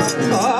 तुझे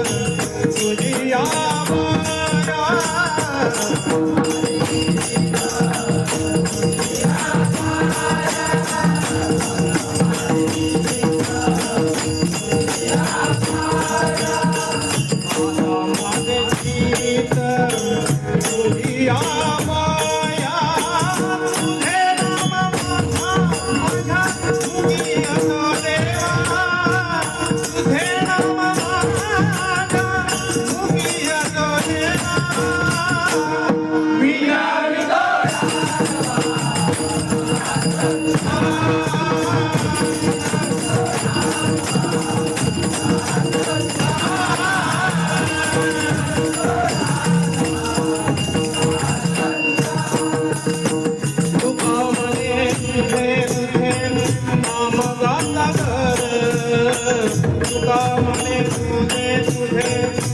तुझे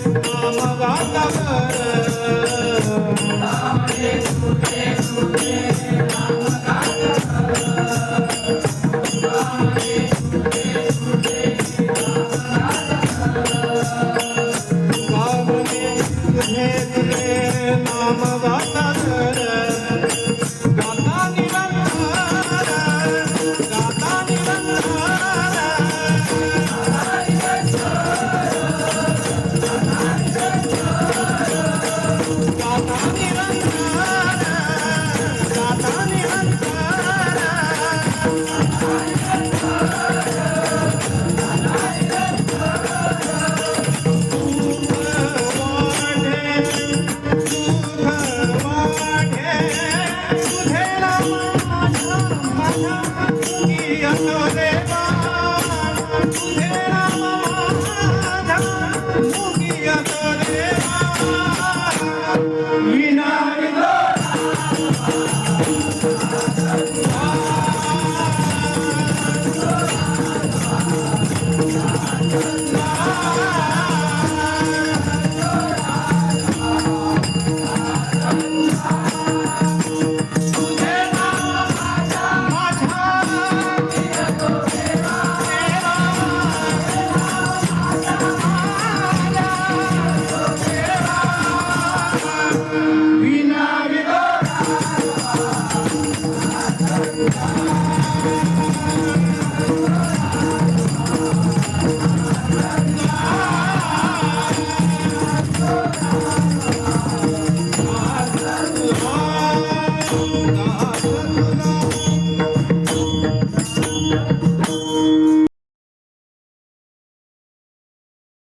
नाम गाता कर. तुझे तुझे नाम गाता कर. Allah